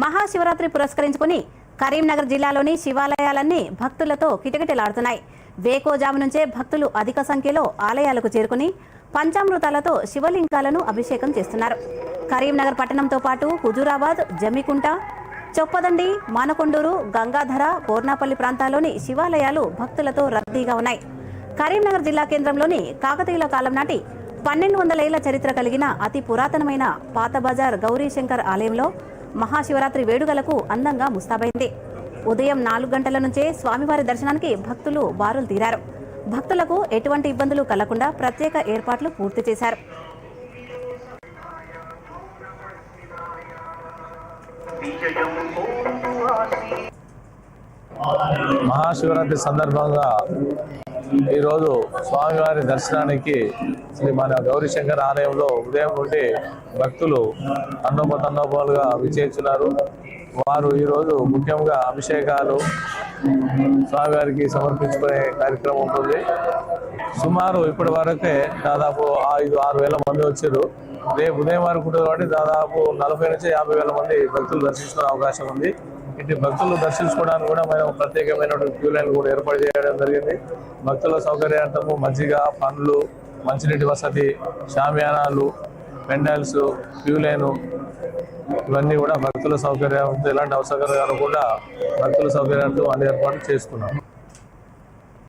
మహాశివరాత్రి పురస్కరించుకుని కరీంనగర్ జిల్లాలోని శివాలయాలన్నీ భక్తులతో కిటకిటలాడుతున్నాయి. వేకోజాము నుంచే భక్తులు అధిక సంఖ్యలో ఆలయాలకు చేరుకుని పంచామృతాలతో శివలింగాలను అభిషేకం చేస్తున్నారు. కరీంనగర్ పట్టణంతో పాటు హుజూరాబాద్ జమ్మికుంట చొప్పదండి మానకొండూరు గంగాధర కోర్నాపల్లి ప్రాంతాల్లోని శివాలయాలు భక్తులతో రద్దీగా ఉన్నాయి. కరీంనగర్ జిల్లా కేంద్రంలోని కాకతీయుల కాలం నాటి పన్నెండు వందల ఏళ్ళ చరిత్ర కలిగిన అతి పురాతనమైన పాత బజార్ గౌరీశంకర్ ఆలయంలో మహాశివరాత్రి వేడుకలకు అందంగా ముస్తాబైంది. ఉదయం నాలుగు గంటల నుంచే స్వామివారి దర్శనానికి భక్తులు బారులు తీరారు. భక్తులకు ఎటువంటి ఇబ్బందులు కలగకుండా ప్రత్యేక ఏర్పాట్లు పూర్తి చేశారు. మహాశివరాత్రి సందర్భంగా ఈరోజు స్వామివారి దర్శనానికి శ్రీ మన గౌరీశంకర్ ఆలయంలో ఉదయం నుండి భక్తులు అన్నోపతన్నోపాలుగా విచేస్తున్నారు వారు ఈరోజు ముఖ్యంగా అభిషేకాలు స్వామివారికి సమర్పించుకునే కార్యక్రమం ఉంటుంది సుమారు ఇప్పటి వరకే దాదాపు ఐదు ఆరు వేల మంది వచ్చారు. రేపు ఉదయం వరకు ఉంటుంది కాబట్టి దాదాపు నలభై నుంచి యాభై వేల మంది భక్తులు దర్శించుకునే అవకాశం ఉంది. ఇటు భక్తులు దర్శించుకోవడానికి కూడా మేము ప్రత్యేకమైనటువంటి క్యూ లైన్ కూడా ఏర్పాటు చేయడం జరిగింది. భక్తుల సౌకర్యార్థము మజ్జిగ పండ్లు మంచినీటి వసతి షామియానాలు పెండాల్స్ క్యూ లైను ఇవన్నీ కూడా భక్తుల సౌకర్యార్థం ఎలాంటి అవసరం కూడా భక్తుల సౌకర్యార్థం అన్ని ఏర్పాట్లు చేసుకున్నాం